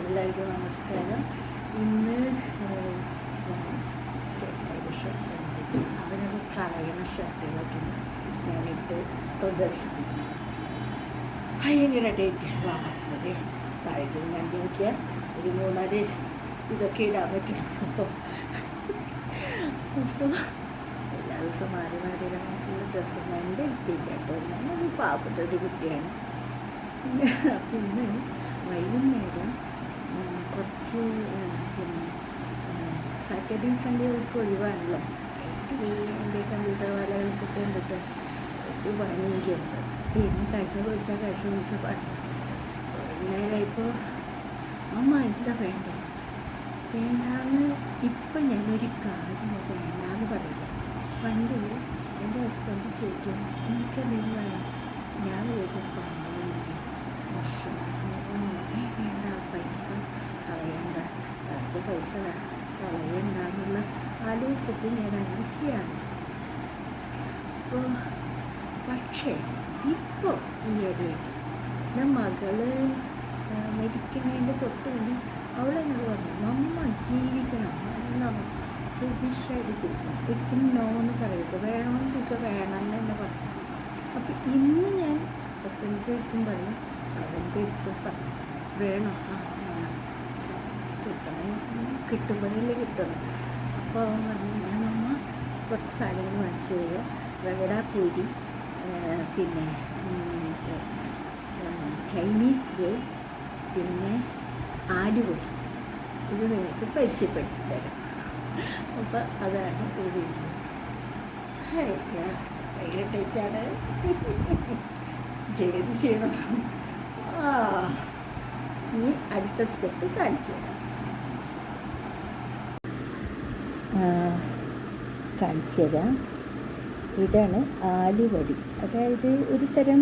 എല്ലാവർക്കും നമസ്കാരം. ഇന്ന് ഏഹ്, ഞാൻ ഷർട്ട് ഷർട്ട് അവരത് കളയണ ഷർട്ടുകളൊക്കെ ഞാനിട്ട് പ്രദർശിപ്പിക്കുന്നു ഭയങ്കര ഡേറ്റ് വളരെ കാഴ്ച ഞാൻ എനിക്ക് ഒരു മൂന്നാൽ ഇതൊക്കെ ഇടാൻ പറ്റും അപ്പോൾ എല്ലാ ദിവസവും മാറി മാറി നമുക്കുള്ള ഡ്രസ്സൊന്നും എന്റെ എത്തിയില്ല കേട്ടോ. ഞാനൊരു പാവപ്പെട്ട ഒരു കുട്ടിയാണ്. പിന്നെ വൈകുന്നേരം കുറച്ച് പിന്നെ സാറ്റർഡേയും സൺഡേ ഒക്കെ ഒഴിവാണല്ലോ. എന്റെ കമ്പ്യൂട്ടർ വാലകൾക്കൊക്കെ എന്തൊക്കെ പണിയൊക്കെയുണ്ട് പിന്നെ കാശ് കുറിച്ചാൽ കാശ് കുറിച്ച വൈകുന്നേരം ഇപ്പോൾ അമ്മ എന്താ വേണ്ടത് വേണ്ടാന്ന് ഇപ്പം ഞാനൊരു കാര്യം വേണ്ടാന്ന് പറയില്ല. പണ്ട് എന്റെ ഹസ്ബൻഡ് ചോദിക്കും എനിക്ക് എന്തെങ്കിലും വേണം? ഞാൻ വേഗം പറഞ്ഞു ഭക്ഷണം വേണ്ട പൈസ കളയണ്ട അവർക്ക് പൈസ കളയണ്ട എന്നുള്ള ആലോചിച്ചിട്ട് ഞാൻ അങ്ങനെ ചെയ്യാറ് അപ്പോൾ പക്ഷേ ഇപ്പോൾ ഈ ഇടയിൽ എന്റെ മകൾ മരിക്കുന്നതിന്റെ തൊട്ട് മുന്നേ അവളെന്നോട് പറഞ്ഞു നമ്മ ജീവിക്കണം. നല്ലോണം സുഭിക്ഷായിട്ട് ജീവിക്കണം. ഒരിക്കലും നോ എന്ന് പറയരുത്. വേണമെന്ന് ചോദിച്ചാൽ വേണം എന്ന് തന്നെ പറഞ്ഞു. അപ്പം ഇന്ന് ഞാൻ ഹസ്ബൻഡിന്റെ അടുത്തും പറഞ്ഞു അവന്റെ അടുത്തും വേണം. ആ കിട്ടണം. കിട്ടുമ്പോഴല്ലേ കിട്ടണം അപ്പോൾ അവൻ പറഞ്ഞു ഞാൻ അമ്മ കുറച്ച് സാധനങ്ങൾ വാങ്ങിച്ചു തരാം പൂരി പിന്നെ ചൈനീസ് വേ പിന്നെ ആലുപൊടി ഇത് നിങ്ങൾക്ക് പരിചയപ്പെടുത്തി തരാം അപ്പം അതാണ് ഒരു വീഡിയോ. ഹായ് ഞാൻ ഭയങ്കര ടൈറ്റാണ് ചെയ്ത് ചെയ്യണം. ആ ഇനി അടുത്ത സ്റ്റെപ്പ് കാണിച്ചു തരാം. കാണിച്ചു ഇതാണ് ആലുവടി. അതായത് ഒരു തരം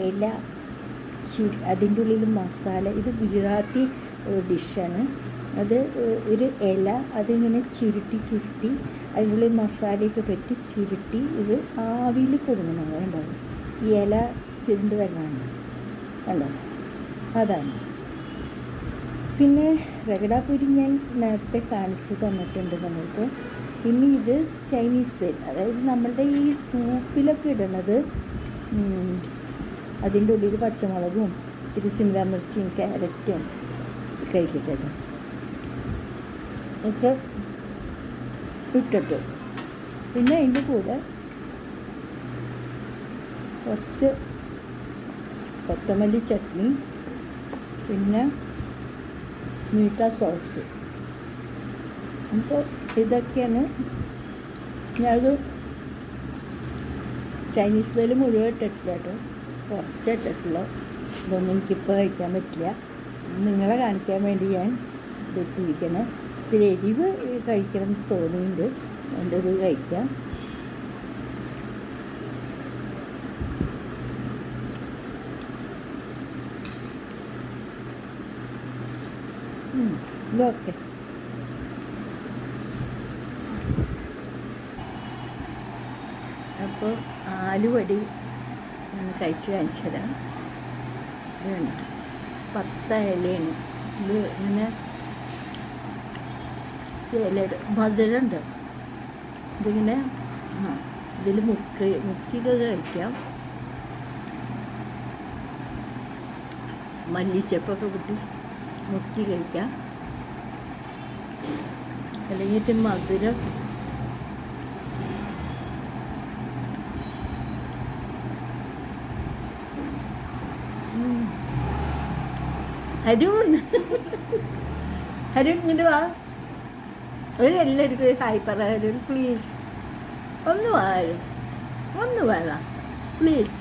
ഇല ചുരു അതിന്റെ ഉള്ളിൽ മസാല. ഇത് ഗുജറാത്തി ഡിഷാണ്. അത് ഒരു ഇല അതിങ്ങനെ ചുരുട്ടി ചുരുട്ടി അതിനുള്ളിൽ മസാലയൊക്കെ പറ്റി ചുരുട്ടി ഇത് ആവിയിൽ കൊടുക്കണം. കണ്ടോ? ഈ ഇല ചുരുണ്ട് വരണമാണ് കണ്ടോ? അതാണ്. പിന്നെ രഗടാപുരി ഞാൻ നേരത്തെ കാണിച്ച് തന്നിട്ടുണ്ട് നമുക്ക് പിന്നെ ഇത് ചൈനീസ് പേര് അതായത് നമ്മളുടെ ഈ സൂപ്പിലൊക്കെ ഇടണത് അതിന്റെ ഉള്ളിൽ പച്ചമുളകും ഇത്തിരി സിമിലാ മിർച്ചിയും ക്യാരറ്റും കഴിക്കട്ടെ ഒക്കെ ഇട്ടിട്ട്. പിന്നെ അതിന്റെ കൂടെ കുറച്ച് കൊത്തമല്ലി ചട്നി പിന്നെ മീറ്റ സോസ് അപ്പോൾ ഇതൊക്കെയാണ് ഞാനത് ചൈനീസ് വേൽ മുഴുവൻ ഇട്ടിട്ടില്ല കേട്ടോ. കുറച്ച് ഇട്ടിട്ടുള്ളൂ. ഇതൊന്നും എനിക്കിപ്പോൾ കഴിക്കാൻ പറ്റില്ല. നിങ്ങളെ കാണിക്കാൻ വേണ്ടി ഞാൻ ഇതിട്ടിരിക്കണം ഇത്തിരി എരിവ് കഴിക്കണം എന്ന് തോന്നിയിട്ടുണ്ട്. എന്റെ ഇത് കഴിക്കാം. ഇതൊക്കെ അപ്പോൾ ആലുവടി ഞാൻ കഴിച്ച് കാണിച്ചതാണ്. ഇത് പത്ത ഇലയാണ്. ഇത് ഇങ്ങനെ ഇലയുടെ മധുരമുണ്ട് ഇതിങ്ങനെ ആ ഇതിൽ മുക്കി മുക്കിയൊക്കെ കഴിക്കാം. മല്ലിച്ചപ്പൊക്കെ കിട്ടി മുക്കി കഴിക്കാം. അല്ലെങ്കിൽ മധുരം. അരുൺ അരുൺ ഇങ്ങോട്ട് വാ. ഒരു എല്ലാവർക്കും ഒരു ഹായ് പറ അരുൺ പ്ലീസ് ഒന്ന് വാ അരുൺ ഒന്ന് വേണ പ്ലീസ്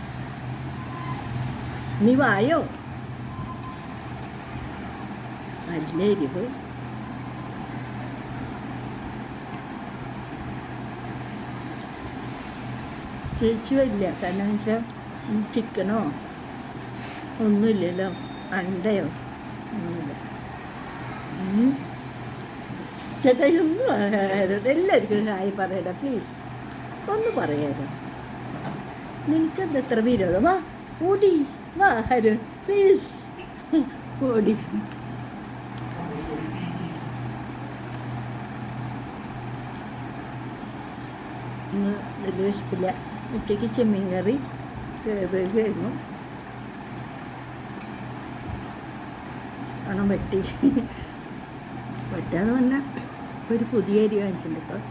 നീ വായോ? നല്ല എരിവ്. നിശ്ചയിച്ചുമില്ല കാരണം വെച്ചാൽ ചിക്കനോ ഒന്നുമില്ലല്ലോ അണ്ടയോ? ഒന്നുമില്ല. ചേട്ടായൊന്നും പറയരുത് എല്ലാവർക്കും ഹായ് പറയടാ പ്ലീസ് ഒന്ന് പറയരുത് നിനക്കെന്ത് എത്ര വിരോധം? വാ ഓടി വാ ഹരു പ്ലീസ് ഓടി. ഇന്ന് വലിയ ഉച്ചയ്ക്ക് ചെമ്മീൻ കറി കഴിഞ്ഞു പണം വെട്ടി. വെട്ടാന്ന് പറഞ്ഞാൽ ഒരു പുതിയ അരി വാങ്ങിച്ചിട്ടുണ്ട് ഇപ്പോൾ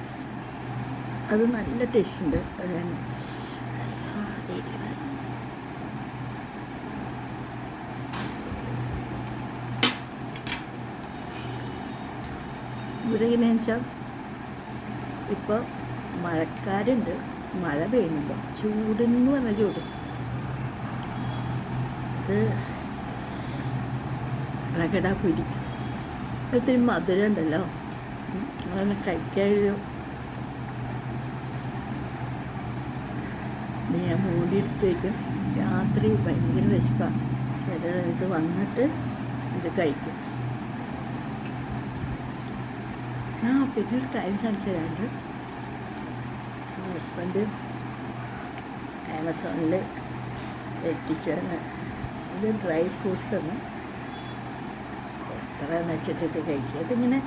അത് നല്ല ടേസ്റ്റ് ഉണ്ട്. ഇവിടെ എങ്ങനെയാണെന്ന് വെച്ചാൽ ഇപ്പോൾ മഴക്കാരുണ്ട്. മഴ പെയ്യുന്നില്ല. ചൂടെന്ന് പറഞ്ഞ ചൂട്. റകടാ പുരി ഒത്തിരി മധുരം ഉണ്ടല്ലോ. അങ്ങനെ കഴിക്കാനൊരു ഇത് ഞാൻ മൂടിയിട്ടേക്കും രാത്രി ഭയങ്കര വിശപ്പാണ് ചില ഇത് വന്നിട്ട് ഇത് കഴിക്കും. ആ പിന്നെ ഒരു കാര്യം കാണിച്ചു തരാണ്ട് ഹസ്ബൻഡ് ആമസോണിൽ എത്തിച്ചേർന്ന്. ഇത് ഡ്രൈ ഫ്രൂട്ട്സ് ആണ്. എത്ര വെച്ചിട്ട് കഴിക്കുക. ഇതിങ്ങനെ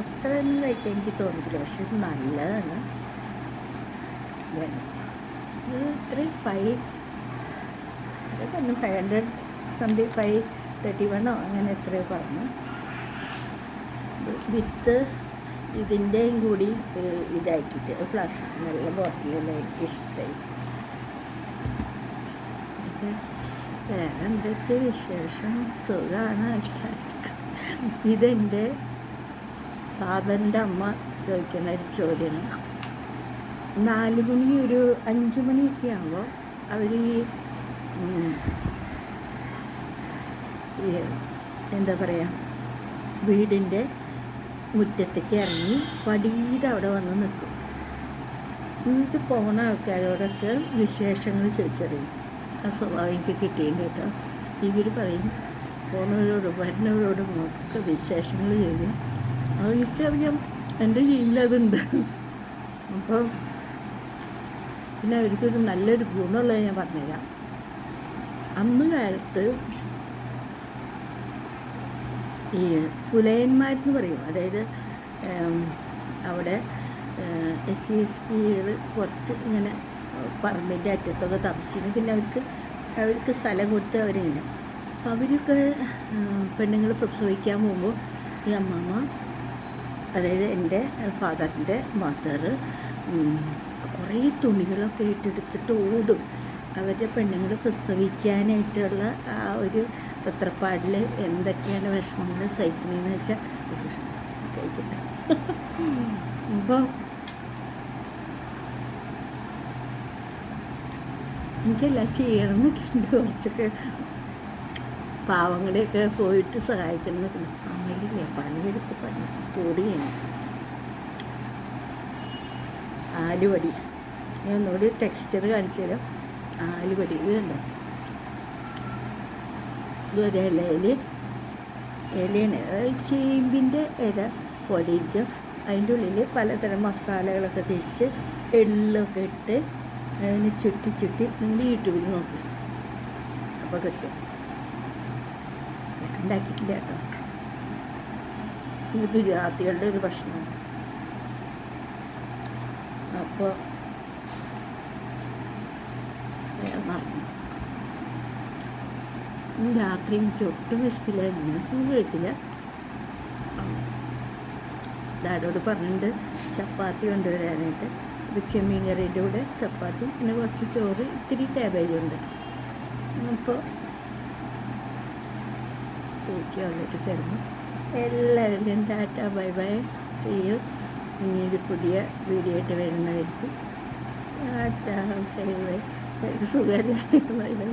അത്ര ഒന്നും കഴിക്കാൻ എനിക്ക് തോന്നിയില്ല പക്ഷെ ഇത് നല്ലതാണ്. ഇത് ഇത്രയും ഫൈവ് പറഞ്ഞു five hundred something five thirty വണ്ണോ അങ്ങനെ എത്രയോ പറഞ്ഞു. വിത്ത് ഇതിന്റെയും കൂടി ഇതാക്കിയിട്ട് പ്ലാസ്റ്റിക് നല്ല എനിക്ക് ഇഷ്ടമായി വേറെ എന്തൊക്കെ വിശേഷം? സുഖമാണ് എല്ലാവർക്കും. ഇതെന്റെ ഫാദറിന്റെ അമ്മ ചോദിക്കുന്ന ഒരു ചോദ്യമാണ് നാല് മണി ഒരു അഞ്ച് മണിയൊക്കെ ആകുമ്പോൾ അവർ ഈ എന്താ പറയുക വീടിന്റെ മുറ്റത്തേക്ക് ഇറങ്ങി പടിയുടെ അവിടെ വന്ന് നിൽക്കും എന്നിട്ട് പോണ ആൾക്കാരോടൊക്കെ വിശേഷങ്ങൾ ചോദിച്ചറിയും. ആ സ്വഭാവം എനിക്ക് കിട്ടിയിട്ടുണ്ട് കേട്ടോ. ഇവർ പറയും പോണവരോടും വരുന്നവരോടും ഒക്കെ വിശേഷങ്ങൾ ചോദിക്കും. അത് എനിക്കറിയാം എന്റെ ജീവിതത്തിലുണ്ട് അപ്പോൾ പിന്നെ അവർക്കൊരു നല്ലൊരു ഗുണമുള്ളത് ഞാൻ പറഞ്ഞുതരാം. അന്ന് കാലത്ത് ഈ പുലയന്മാരെന്ന് പറയും. അതായത് അവിടെ എസ് സി എസ് ടികൾ കുറച്ച് ഇങ്ങനെ പറമ്പിന്റെ അറ്റത്തൊക്കെ താമസിക്കുന്നു. പിന്നെ അവർക്ക് അവർക്ക് സ്ഥലം കൊടുത്ത് അവരിങ്ങനെ. അപ്പോൾ അവരൊക്കെ പെണ്ണുങ്ങൾ പ്രസവിക്കാൻ പോകുമ്പോൾ ഈ അമ്മമ്മ അതായത് എന്റെ ഫാദറിന്റെ മദർ കുറേ തുണികളൊക്കെ ഏറ്റെടുത്തിട്ട് ഓടും. അവരുടെ പെണ്ണുങ്ങൾ പ്രസവിക്കാനായിട്ടുള്ള ആ ഒരു പത്രപ്പാടിൽ എന്തൊക്കെയാണ് വിഷമങ്ങൾ സഹിക്കുന്നതെന്ന് വെച്ചാൽ കഴിക്കട്ടെ അപ്പോൾ എനിക്കെല്ലാം ചെയ്യണം എന്നൊക്കെ ഉണ്ട് കുറച്ചൊക്കെ പാവങ്ങളെയൊക്കെ പോയിട്ട് സഹായിക്കുന്ന സമയമില്ലേ. പണിയെടുത്ത് പണി. പൊടിയാണ് ആലുവടി. ഞാൻ ഒന്നുകൂടി ടെക്സ്റ്റർ കാണിച്ചു തരാം. ആലുവടി. ഇത് കണ്ടോ? ഇതൊരു ഇലയിൽ ഇലയാണ് ചേമ്പിന്റെ ഇല പോലെ ഇരിക്കും അതിന്റെ ഉള്ളിൽ പലതരം മസാലകളൊക്കെ തേച്ച് എള്ളൊക്കെ ഇട്ട് അതിനെ ചുറ്റി ചുറ്റി നിങ്ങൾ യൂട്യൂബിൽ നോക്കി. അപ്പോൾ കിട്ടും. ഉണ്ടാക്കിയിട്ടില്ല കേട്ടോ. ഇത് ഗുജറാത്തികളുടെ ഒരു ഭക്ഷണമാണ് അപ്പോൾ മറന്നു. ഇന്ന് രാത്രി എനിക്ക് ഒട്ടും വിശക്കില്ലായിരുന്നു ഒന്നും കഴിക്കില്ല ഡാഡോട് പറഞ്ഞിട്ടുണ്ട് ചപ്പാത്തി കൊണ്ടുവരാനായിട്ട്. ഒരു ചെമ്മീൻ കറിയുടെ കൂടെ ചപ്പാത്തി പിന്നെ കുറച്ച് ചോറ് ഇത്തിരി കാബേജ് ഉണ്ട്. അപ്പോൾ ചേച്ചി വന്നിട്ട് തരുന്നു. എല്ലാവരുടെയും ടാറ്റ ബൈ ബൈ. ചെയ്യും ഇനി ഒരു പുതിയ വീഡിയോ ആയിട്ട് വരുന്നതായിരിക്കും. Ta ta bye bye. സുഖമല്ലേ? Bye bye.